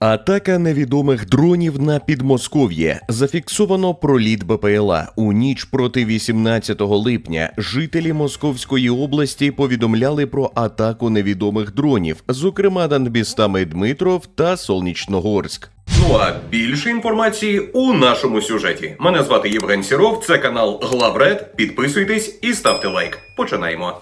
Атака невідомих дронів на Підмосков'я. Зафіксовано проліт БПЛА. У ніч проти 18 липня жителі Московської області повідомляли про атаку невідомих дронів, зокрема над містами Дмитров та Солнічногорськ. Ну а більше інформації у нашому сюжеті. Мене звати Євген Сіров, це канал Главред. Підписуйтесь і ставте лайк. Починаємо.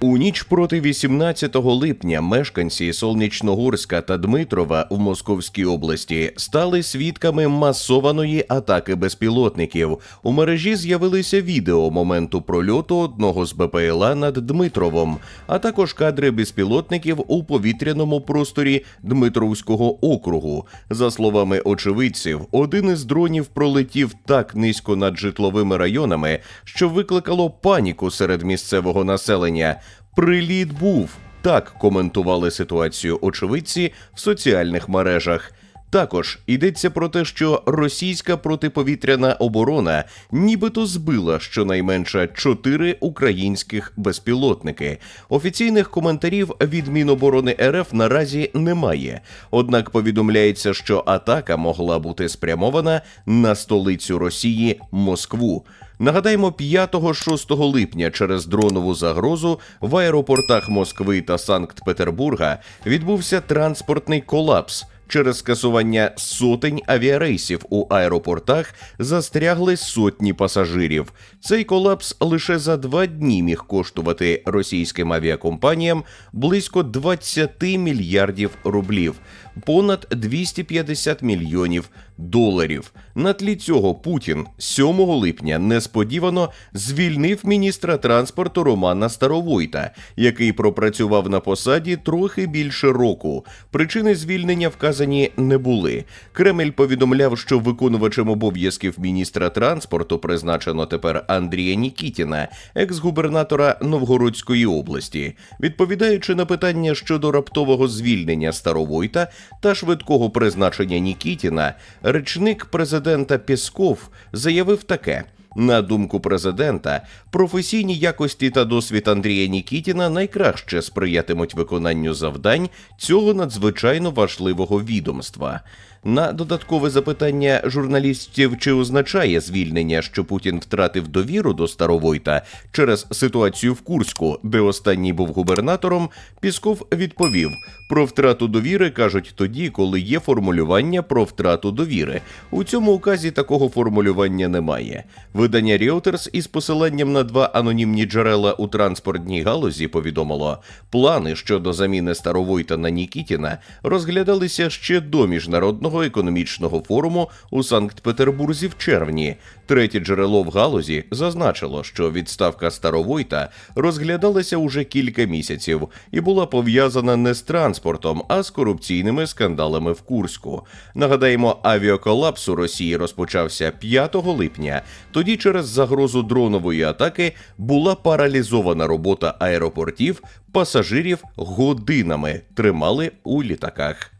У ніч проти 18 липня мешканці Солнічногорська та Дмитрова в Московській області стали свідками масованої атаки безпілотників. У мережі з'явилися відео моменту прольоту одного з БПЛА над Дмитровом, а також кадри безпілотників у повітряному просторі Дмитровського округу. За словами очевидців, один із дронів пролетів так низько над житловими районами, що викликало паніку серед місцевого населення. Приліт був. Так коментували ситуацію очевидці в соціальних мережах. Також йдеться про те, що російська протиповітряна оборона нібито збила щонайменше чотири українських безпілотники. Офіційних коментарів від Міноборони РФ наразі немає. Однак повідомляється, що атака могла бути спрямована на столицю Росії Москву. Нагадаємо, 5-6 липня через дронову загрозу в аеропортах Москви та Санкт-Петербурга відбувся транспортний колапс. Через скасування сотень авіарейсів у аеропортах застрягли сотні пасажирів. Цей колапс лише за два дні міг коштувати російським авіакомпаніям близько 20 мільярдів рублів, понад 250 мільйонів доларів. На тлі цього Путін 7 липня несподівано звільнив міністра транспорту Романа Старовойта, який пропрацював на посаді трохи більше року. Причини звільнення вказані не були. Кремль повідомляв, що виконувачем обов'язків міністра транспорту призначено тепер Андрія Нікітіна, екс-губернатора Новгородської області. Відповідаючи на питання щодо раптового звільнення Старовойта та швидкого призначення Нікітіна, речник президента Пісков заявив таке. На думку президента, професійні якості та досвід Андрія Нікітіна найкраще сприятимуть виконанню завдань цього надзвичайно важливого відомства. На додаткове запитання журналістів, чи означає звільнення, що Путін втратив довіру до Старовойта через ситуацію в Курську, де останній був губернатором, Пісков відповів: про втрату довіри кажуть тоді, коли є формулювання про втрату довіри. У цьому указі такого формулювання немає. Видання Reuters із посиланням на два анонімні джерела у транспортній галузі повідомило, плани щодо заміни Старовойта на Нікітіна розглядалися ще до міжнародного економічного форуму у Санкт-Петербурзі в червні. Третє джерело в галузі зазначило, що відставка Старовойта розглядалася уже кілька місяців і була пов'язана не з транспортом, а з корупційними скандалами в Курську. Нагадаємо, авіаколапс у Росії розпочався 5 липня. Тоді через загрозу дронової атаки була паралізована робота аеропортів, пасажирів годинами тримали у літаках.